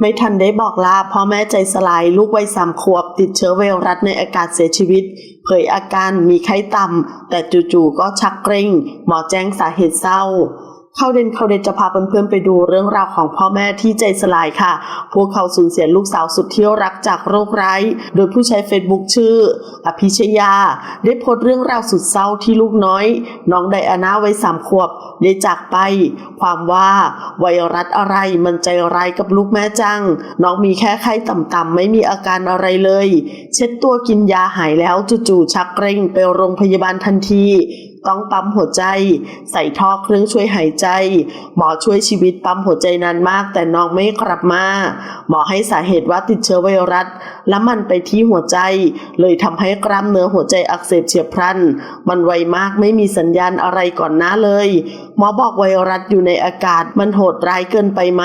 ไม่ทันได้บอกลาพ่อแม่ใจสลาย ลูกวัยสามขวบ ติดเชื้อไวรัสในอากาศเสียชีวิต เผยอาการมีไข้ต่ำแต่จู่ๆก็ชักเกร็งหมอแจ้งสาเหตุเศร้า ข้าเด่นเข้าเด่นจะพาเพื่อนๆไปดูเรื่องราวของพ่อแม่ที่ใจสลายค่ะ พวกเขาสูญเสียลูกสาวสุดที่รักจากโรคร้าย โดยผู้ใช้เฟซบุ๊กชื่อ อภิชยา ได้โพสต์เรื่องราวสุดเศร้าที่ลูกน้อย น้องไดอาน่าวัยสามขวบ ได้จากไป ความว่าไวรัสอะไรมันใจร้ายกับลูกแม่จัง น้องมีแค่ไข้ต่ำๆไม่มีอาการอะไรเลย เช็ดตัวกินยาหายแล้วจู่ๆชักเกร็งไปโรงพยาบาลทันที ต้องปั๊มหัวใจ ใส่ท่อเครื่องช่วยหายใจ หมอช่วยชีวิตปั๊มหัวใจนานมาก แต่น้องไม่กลับมา หมอให้สาเหตุว่าติดเชื้อไวรัส และมันไปที่หัวใจ เลยทำให้กล้ามเนื้อหัวใจอักเสบเฉียบพลัน มันไวมากไม่มีสัญญาณอะไรก่อนหน้าเลย หมอบอกไวรัสอยู่ในอากาศมันโหดร้ายเกินไปไหม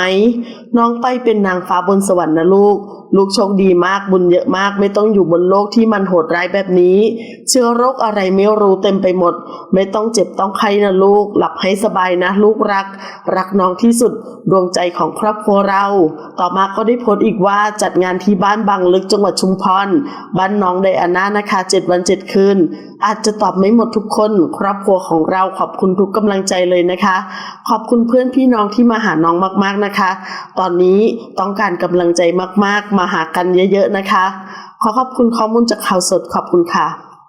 น้องไปเป็นนางฟ้าบนสวรรค์นะลูก ลูกโชคดีมากบุญเยอะมาก ไม่ต้องอยู่บนโลกที่มันโหดร้ายแบบนี้ เชื้อโรคอะไรไม่รู้เต็มไปหมด ไม่ต้องเจ็บต้องไข้นะลูก หลับให้สบายนะ ลูกรัก รักน้องที่สุดดวงใจของครอบครัวเรา ต่อมาก็ได้โพสต์อีกว่าจัดงานที่บ้านบางลึกจังหวัดชุมพรบ้านน้องไดอาน่านะคะเจ็ดวันเจ็ดคืน อาจจะตอบไม่หมดทุกคน ครอบครัวของเราขอบคุณทุกกำลังใจเลยนะคะ ขอบคุณเพื่อนพี่น้องที่มาหาน้องมากๆนะคะ ตอนนี้ต้องการกำลังใจมากๆ มาหากันเยอะๆนะคะ ขอขอบคุณข้อมูลจากข่าวสดขอบคุณค่ะ